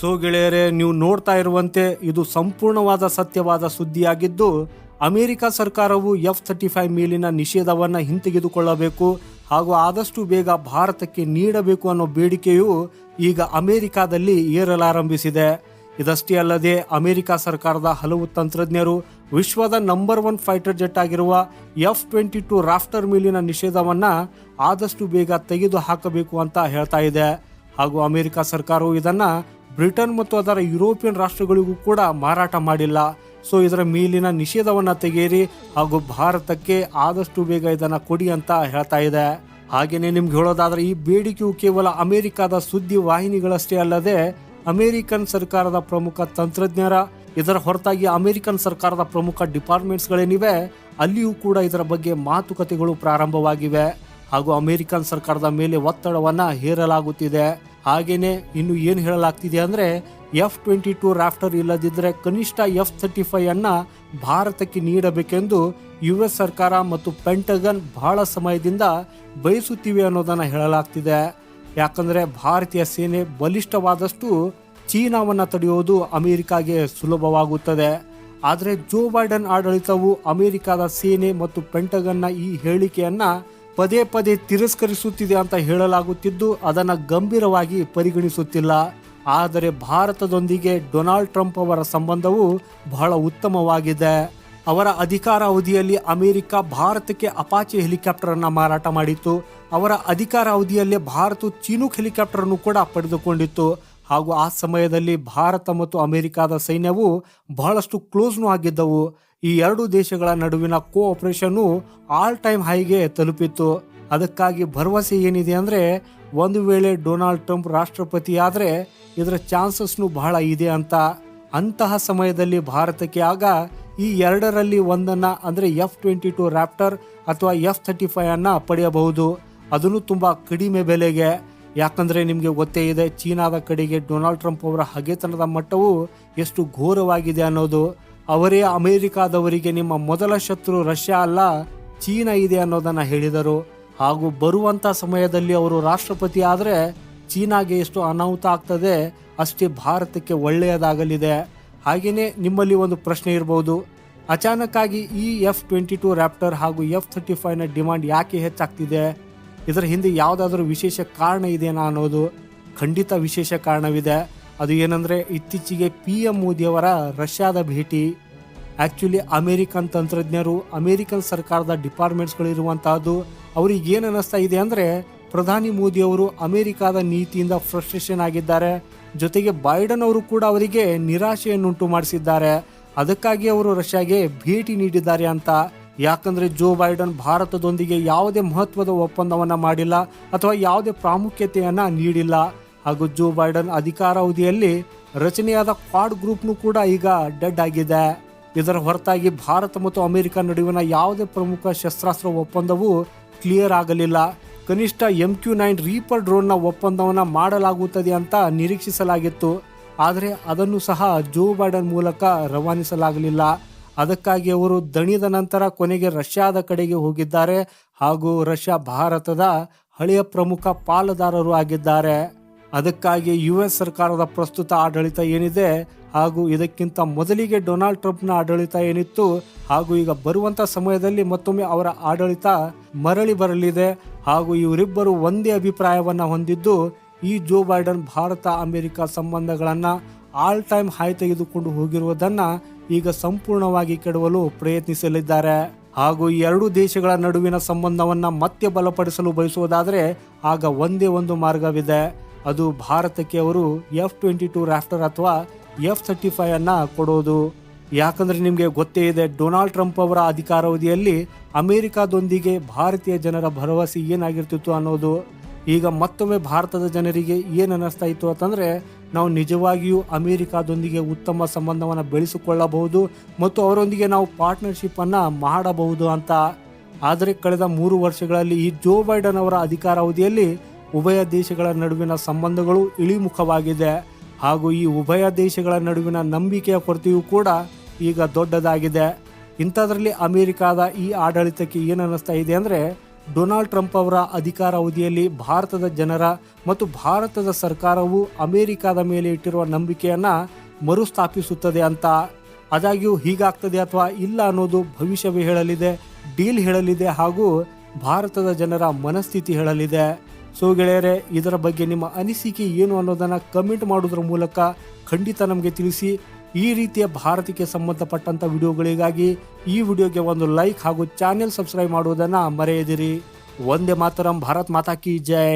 So ಗೆಳೆಯರೇ, ನೀವು ನೋಡ್ತಾ ಇರುವಂತೆ ಇದು ಸಂಪೂರ್ಣವಾದ ಸತ್ಯವಾದ ಸುದ್ದಿಯಾಗಿದ್ದು, ಅಮೆರಿಕ ಸರ್ಕಾರವು ಎಫ್ ಥರ್ಟಿ ಫೈವ್ ಮೇಲಿನ ನಿಷೇಧವನ್ನು ಹಿಂತೆಗೆದುಕೊಳ್ಳಬೇಕು ಹಾಗೂ ಆದಷ್ಟು ಬೇಗ ಭಾರತಕ್ಕೆ ನೀಡಬೇಕು ಅನ್ನೋ ಬೇಡಿಕೆಯು ಈಗ ಅಮೆರಿಕಾದಲ್ಲಿ ಏರಲಾರಂಭಿಸಿದೆ. ಇದಷ್ಟೇ ಅಲ್ಲದೆ, ಅಮೆರಿಕ ಸರ್ಕಾರದ ಹಲವು ತಂತ್ರಜ್ಞರು ವಿಶ್ವದ ನಂಬರ್ ಒನ್ ಫೈಟರ್ ಜೆಟ್ ಆಗಿರುವ ಎಫ್ ಟ್ವೆಂಟಿ ಟು ರಾಫ್ಟರ್ ಮೇಲಿನ ನಿಷೇಧವನ್ನ ಆದಷ್ಟು ಬೇಗ ತೆಗೆದು ಹಾಕಬೇಕು ಅಂತ ಹೇಳ್ತಾ ಇದೆ. ಹಾಗೂ ಅಮೆರಿಕ ಸರ್ಕಾರವು ಇದನ್ನ ಬ್ರಿಟನ್ ಮತ್ತು ಅದರ ಯುರೋಪಿಯನ್ ರಾಷ್ಟ್ರಗಳಿಗೂ ಕೂಡ ಮಾರಾಟ ಮಾಡಿಲ್ಲ. ಸೊ, ಇದರ ಮೇಲಿನ ನಿಷೇಧವನ್ನು ತೆಗೆಯಿರಿ ಹಾಗೂ ಭಾರತಕ್ಕೆ ಆದಷ್ಟು ಬೇಗ ಇದನ್ನು ಕೊಡಿ ಅಂತ ಹೇಳ್ತಾ ಇದೆ. ಹಾಗೆಯೇ ನಿಮ್ಗೆ ಹೇಳೋದಾದ್ರೆ, ಈ ಬೇಡಿಕೆಯು ಕೇವಲ ಅಮೆರಿಕದ ಸುದ್ದಿ ವಾಹಿನಿಗಳಷ್ಟೇ ಅಲ್ಲದೆ, ಅಮೆರಿಕನ್ ಸರ್ಕಾರದ ಪ್ರಮುಖ ತಂತ್ರಜ್ಞರ ಇದರ ಹೊರತಾಗಿ ಅಮೆರಿಕನ್ ಸರ್ಕಾರದ ಪ್ರಮುಖ ಡಿಪಾರ್ಟ್ಮೆಂಟ್ಸ್ಗಳೇನಿವೆ, ಅಲ್ಲಿಯೂ ಕೂಡ ಇದರ ಬಗ್ಗೆ ಮಾತುಕತೆಗಳು ಪ್ರಾರಂಭವಾಗಿವೆ. ಹಾಗೂ ಅಮೆರಿಕನ್ ಸರ್ಕಾರದ ಮೇಲೆ ಒತ್ತಡವನ್ನ ಹೇರಲಾಗುತ್ತಿದೆ. ಹಾಗೇನೆ ಇನ್ನು ಏನು ಹೇಳಲಾಗ್ತಿದೆ ಅಂದರೆ ಎಫ್ ಟ್ವೆಂಟಿ ಟೂ ರಾಫ್ಟರ್ ಇಲ್ಲದಿದ್ದರೆ ಕನಿಷ್ಠ ಎಫ್ ಥರ್ಟಿ ಫೈವ್ ಅನ್ನ ಭಾರತಕ್ಕೆ ನೀಡಬೇಕೆಂದು ಯು ಎಸ್ ಸರ್ಕಾರ ಮತ್ತು ಪೆಂಟಗನ್ ಬಹಳ ಸಮಯದಿಂದ ಬಯಸುತ್ತಿವೆ ಅನ್ನೋದನ್ನು ಹೇಳಲಾಗ್ತಿದೆ. ಯಾಕಂದರೆ ಭಾರತೀಯ ಸೇನೆ ಬಲಿಷ್ಠವಾದಷ್ಟು ಚೀನಾವನ್ನು ತಡೆಯುವುದು ಅಮೆರಿಕಾಗೆ ಸುಲಭವಾಗುತ್ತದೆ. ಆದರೆ ಜೋ ಬೈಡನ್ ಆಡಳಿತವು ಅಮೆರಿಕದ ಸೇನೆ ಮತ್ತು ಪೆಂಟಗನ್ನ ಈ ಹೇಳಿಕೆಯನ್ನ ಪದೇ ಪದೇ ತಿರಸ್ಕರಿಸುತ್ತಿದೆ ಅಂತ ಹೇಳಲಾಗುತ್ತಿದ್ದು, ಅದನ್ನು ಗಂಭೀರವಾಗಿ ಪರಿಗಣಿಸುತ್ತಿಲ್ಲ. ಆದರೆ ಭಾರತದೊಂದಿಗೆ ಡೊನಾಲ್ಡ್ ಟ್ರಂಪ್ ಅವರ ಸಂಬಂಧವು ಬಹಳ ಉತ್ತಮವಾಗಿದೆ. ಅವರ ಅಧಿಕಾರ ಅವಧಿಯಲ್ಲಿ ಅಮೆರಿಕ ಭಾರತಕ್ಕೆ ಅಪಾಚೆ ಹೆಲಿಕಾಪ್ಟರ್ ಅನ್ನು ಮಾರಾಟ ಮಾಡಿತ್ತು. ಅವರ ಅಧಿಕಾರ ಅವಧಿಯಲ್ಲಿ ಭಾರತ ಚೀನೂಕ್ ಹೆಲಿಕಾಪ್ಟರ್ ಅನ್ನು ಕೂಡ ಪಡೆದುಕೊಂಡಿತ್ತು. ಹಾಗೂ ಆ ಸಮಯದಲ್ಲಿ ಭಾರತ ಮತ್ತು ಅಮೆರಿಕದ ಸೈನ್ಯವು ಬಹಳಷ್ಟು ಕ್ಲೋಸ್ನು ಆಗಿದ್ದವು. ಈ ಎರಡು ದೇಶಗಳ ನಡುವಿನ ಕೋಆಪರೇಷನ್ ಆಲ್ ಟೈಮ್ ಹೈಗೆ ತಲುಪಿತ್ತು. ಅದಕ್ಕಾಗಿ ಭರವಸೆ ಏನಿದೆ ಅಂದ್ರೆ, ಒಂದು ವೇಳೆ ಡೊನಾಲ್ಡ್ ಟ್ರಂಪ್ ರಾಷ್ಟ್ರಪತಿ ಆದ್ರೆ ಇದರ ಚಾನ್ಸಸ್ನು ಬಹಳ ಇದೆ ಅಂತ. ಅಂತಹ ಸಮಯದಲ್ಲಿ ಭಾರತಕ್ಕೆ ಆಗ ಈ ಎರಡರಲ್ಲಿ ಒಂದನ್ನ ಅಂದ್ರೆ ಎಫ್ ಟ್ವೆಂಟಿ ಟು ರ್ಯಾಪ್ಟರ್ ಅಥವಾ ಎಫ್ ಥರ್ಟಿ ಫೈವ್ ಅನ್ನ ಪಡೆಯಬಹುದು. ಅದನ್ನು ತುಂಬಾ ಕಡಿಮೆ ಬೆಲೆಗೆ. ಯಾಕಂದ್ರೆ ನಿಮಗೆ ಗೊತ್ತೇ ಇದೆ, ಚೀನಾದ ಕಡೆಗೆ ಡೊನಾಲ್ಡ್ ಟ್ರಂಪ್ ಅವರ ಹಗೆತನದ ಮಟ್ಟವು ಎಷ್ಟು ಘೋರವಾಗಿದೆ ಅನ್ನೋದು. ಅವರೇ ಅಮೆರಿಕಾದವರಿಗೆ ನಿಮ್ಮ ಮೊದಲ ಶತ್ರು ರಷ್ಯಾ ಅಲ್ಲ, ಚೀನಾ ಇದೆ ಅನ್ನೋದನ್ನ ಹೇಳಿದರು. ಹಾಗೂ ಬರುವಂತ ಸಮಯದಲ್ಲಿ ಅವರು ರಾಷ್ಟ್ರಪತಿ ಆದರೆ ಚೀನಾಗೆ ಎಷ್ಟು ಅನಾಹುತ ಆಗ್ತದೆ ಅಷ್ಟೇ ಭಾರತಕ್ಕೆ ಒಳ್ಳೆಯದಾಗಲಿದೆ. ಹಾಗೆಯೇ ನಿಮ್ಮಲ್ಲಿ ಒಂದು ಪ್ರಶ್ನೆ ಇರಬಹುದು ಅಚಾನಕ್ಕಾಗಿ ಈ ಎಫ್ ಟ್ವೆಂಟಿ ಟು ರ್ಯಾಪ್ಟರ್ ಹಾಗೂ ಎಫ್ ತರ್ಟಿ ಫೈವ್ನ ಡಿಮಾಂಡ್ ಯಾಕೆ ಹೆಚ್ಚಾಗ್ತಿದೆ? ಇದರ ಹಿಂದೆ ಯಾವುದಾದ್ರೂ ವಿಶೇಷ ಕಾರಣ ಇದೆಯಾ ಅನ್ನೋದು ಖಂಡಿತ ವಿಶೇಷ ಕಾರಣವಿದೆ. ಅದು ಏನಂದ್ರೆ ಇತ್ತೀಚೆಗೆ ಪಿ ಎಂ ಮೋದಿಯವರ ರಷ್ಯಾದ ಭೇಟಿ. ಆಕ್ಚುಲಿ ಅಮೇರಿಕನ್ ತಂತ್ರಜ್ಞರು ಅಮೇರಿಕನ್ ಸರ್ಕಾರದ ಡಿಪಾರ್ಟ್ಮೆಂಟ್ಸ್ಗಳಿರುವಂತಹದ್ದು, ಅವ್ರಿಗೆ ಏನು ಅನ್ನಿಸ್ತಾ ಇದೆ ಅಂದ್ರೆ ಪ್ರಧಾನಿ ಮೋದಿ ಅವರು ಅಮೆರಿಕದ ನೀತಿಯಿಂದ ಫ್ರಸ್ಟ್ರೇಷನ್ ಆಗಿದ್ದಾರೆ. ಜೊತೆಗೆ ಬೈಡನ್ ಅವರು ಕೂಡ ಅವರಿಗೆ ನಿರಾಶೆಯನ್ನುಂಟು ಮಾಡಿಸಿದ್ದಾರೆ. ಅದಕ್ಕಾಗಿ ಅವರು ರಷ್ಯಾಗೆ ಭೇಟಿ ನೀಡಿದ್ದಾರೆ ಅಂತ. ಯಾಕಂದ್ರೆ ಜೋ ಬೈಡನ್ ಭಾರತದೊಂದಿಗೆ ಯಾವುದೇ ಮಹತ್ವದ ಒಪ್ಪಂದವನ್ನ ಮಾಡಿಲ್ಲ ಅಥವಾ ಯಾವುದೇ ಪ್ರಾಮುಖ್ಯತೆಯನ್ನ ನೀಡಿಲ್ಲ. ಹಾಗೂ ಜೋ ಬೈಡನ್ ಅಧಿಕಾರಾವಧಿಯಲ್ಲಿ ರಚನೆಯಾದ ಕ್ವಾಡ್ ಗ್ರೂಪ್ನು ಕೂಡ ಈಗ ಡೆಡ್ ಆಗಿದೆ. ಇದರ ಹೊರತಾಗಿ ಭಾರತ ಮತ್ತು ಅಮೆರಿಕ ನಡುವಿನ ಯಾವುದೇ ಪ್ರಮುಖ ಶಸ್ತ್ರಾಸ್ತ್ರ ಒಪ್ಪಂದವು ಕ್ಲಿಯರ್ ಆಗಲಿಲ್ಲ. ಕನಿಷ್ಠ ಎಂ ಕ್ಯೂ ನೈನ್ ರೀಪರ್ ಡ್ರೋನ್ನ ಒಪ್ಪಂದವನ್ನು ಮಾಡಲಾಗುತ್ತದೆ ಅಂತ ನಿರೀಕ್ಷಿಸಲಾಗಿತ್ತು. ಆದರೆ ಅದನ್ನು ಸಹ ಜೋ ಬೈಡನ್ ಮೂಲಕ ರವಾನಿಸಲಾಗಲಿಲ್ಲ. ಅದಕ್ಕಾಗಿ ಅವರು ದಣಿದ ನಂತರ ಕೊನೆಗೆ ರಷ್ಯಾದ ಕಡೆಗೆ ಹೋಗಿದ್ದಾರೆ ಹಾಗೂ ರಷ್ಯಾ ಭಾರತದ ಹಳೆಯ ಪ್ರಮುಖ ಪಾಲುದಾರರು ಆಗಿದ್ದಾರೆ. ಅದಕ್ಕಾಗಿ ಯು ಎಸ್ ಸರ್ಕಾರದ ಪ್ರಸ್ತುತ ಆಡಳಿತ ಏನಿದೆ ಹಾಗೂ ಇದಕ್ಕಿಂತ ಮೊದಲಿಗೆ ಡೊನಾಲ್ಡ್ ಟ್ರಂಪ್ನ ಆಡಳಿತ ಏನಿತ್ತು ಹಾಗೂ ಈಗ ಬರುವಂತ ಸಮಯದಲ್ಲಿ ಮತ್ತೊಮ್ಮೆ ಅವರ ಆಡಳಿತ ಮರಳಿ ಬರಲಿದೆ ಹಾಗೂ ಇವರಿಬ್ಬರು ಒಂದೇ ಅಭಿಪ್ರಾಯವನ್ನ ಹೊಂದಿದ್ದು ಈ ಜೋ ಬೈಡನ್ ಭಾರತ ಅಮೆರಿಕ ಸಂಬಂಧಗಳನ್ನ ಆಲ್ ಟೈಮ್ ಹೈ ತೆಗೆದುಕೊಂಡು ಹೋಗಿರುವುದನ್ನ ಈಗ ಸಂಪೂರ್ಣವಾಗಿ ಕೆಡವಲು ಪ್ರಯತ್ನಿಸಲಿದ್ದಾರೆ. ಹಾಗೂ ಎರಡು ದೇಶಗಳ ನಡುವಿನ ಸಂಬಂಧವನ್ನ ಮತ್ತೆ ಬಲಪಡಿಸಲು ಬಯಸುವುದಾದರೆ ಆಗ ಒಂದೇ ಒಂದು ಮಾರ್ಗವಿದೆ. ಅದು ಭಾರತಕ್ಕೆ ಅವರು ಎಫ್ ಟ್ವೆಂಟಿ ಟೂ ರಾಫ್ಟರ್ ಅಥವಾ ಎಫ್ ಥರ್ಟಿ ಫೈವ್ ಅನ್ನ ಕೊಡೋದು. ಯಾಕಂದ್ರೆ ನಿಮಗೆ ಗೊತ್ತೇ ಇದೆ, ಡೊನಾಲ್ಡ್ ಟ್ರಂಪ್ ಅವರ ಅಧಿಕಾರಾವಧಿಯಲ್ಲಿ ಅಮೆರಿಕಾದೊಂದಿಗೆ ಭಾರತೀಯ ಜನರ ಭರವಸೆ ಏನಾಗಿರ್ತಿತ್ತು ಅನ್ನೋದು. ಈಗ ಮತ್ತೊಮ್ಮೆ ಭಾರತದ ಜನರಿಗೆ ಏನು ಅನ್ನಿಸ್ತಾ ಇತ್ತು ಅಂತಂದ್ರೆ, ನಾವು ನಿಜವಾಗಿಯೂ ಅಮೆರಿಕಾದೊಂದಿಗೆ ಉತ್ತಮ ಸಂಬಂಧವನ್ನು ಬೆಳೆಸಿಕೊಳ್ಳಬಹುದು ಮತ್ತು ಅವರೊಂದಿಗೆ ನಾವು ಪಾರ್ಟ್ನರ್ಶಿಪ್ಪನ್ನು ಮಾಡಬಹುದು ಅಂತ. ಆದರೆ ಕಳೆದ ಮೂರು ವರ್ಷಗಳಲ್ಲಿ ಈ ಜೋ ಬೈಡನ್ ಅವರ ಅಧಿಕಾರಾವಧಿಯಲ್ಲಿ ಉಭಯ ದೇಶಗಳ ನಡುವಿನ ಸಂಬಂಧಗಳು ಇಳಿಮುಖವಾಗಿದೆ. ಹಾಗೂ ಈ ಉಭಯ ದೇಶಗಳ ನಡುವಿನ ನಂಬಿಕೆಯ ಕೊರತೆಯೂ ಕೂಡ ಈಗ ದೊಡ್ಡದಾಗಿದೆ. ಇಂಥದ್ರಲ್ಲಿ ಅಮೆರಿಕಾದ ಈ ಆಡಳಿತಕ್ಕೆ ಏನನ್ನಿಸ್ತಾ ಇದೆ ಅಂದರೆ, ಡೊನಾಲ್ಡ್ ಟ್ರಂಪ್ ಅವರ ಅಧಿಕಾರ ಅವಧಿಯಲ್ಲಿ ಭಾರತದ ಜನರ ಮತ್ತು ಭಾರತದ ಸರ್ಕಾರವು ಅಮೆರಿಕದ ಮೇಲೆ ಇಟ್ಟಿರುವ ನಂಬಿಕೆಯನ್ನು ಮರುಸ್ಥಾಪಿಸುತ್ತದೆ ಅಂತ. ಆದಾಗ್ಯೂ ಹೀಗಾಗ್ತದೆ ಅಥವಾ ಇಲ್ಲ ಅನ್ನೋದು ಭವಿಷ್ಯವೇ ಹೇಳಲಿದೆ, ಡೀಲ್ ಹೇಳಲಿದೆ ಹಾಗೂ ಭಾರತದ ಜನರ ಮನಸ್ಥಿತಿ ಹೇಳಲಿದೆ. ಸೊ ಗೆಳೆಯರೆ, ಇದರ ಬಗ್ಗೆ ನಿಮ್ಮ ಅನಿಸಿಕೆ ಏನು ಅನ್ನೋದನ್ನು ಕಮೆಂಟ್ ಮಾಡೋದ್ರ ಮೂಲಕ ಖಂಡಿತ ನಮಗೆ ತಿಳಿಸಿ. ಈ ರೀತಿಯ ಭಾರತಕ್ಕೆ ಸಂಬಂಧಪಟ್ಟಂಥ ವಿಡಿಯೋಗಳಿಗಾಗಿ ಈ ವಿಡಿಯೋಗೆ ಒಂದು ಲೈಕ್ ಹಾಗೂ ಚಾನೆಲ್ ಸಬ್ಸ್ಕ್ರೈಬ್ ಮಾಡುವುದನ್ನು ಮರೆಯದಿರಿ. ಒಂದೇ ಮಾತರಂ, ಭಾರತ್ ಮಾತಾ ಕಿ ಜೈ.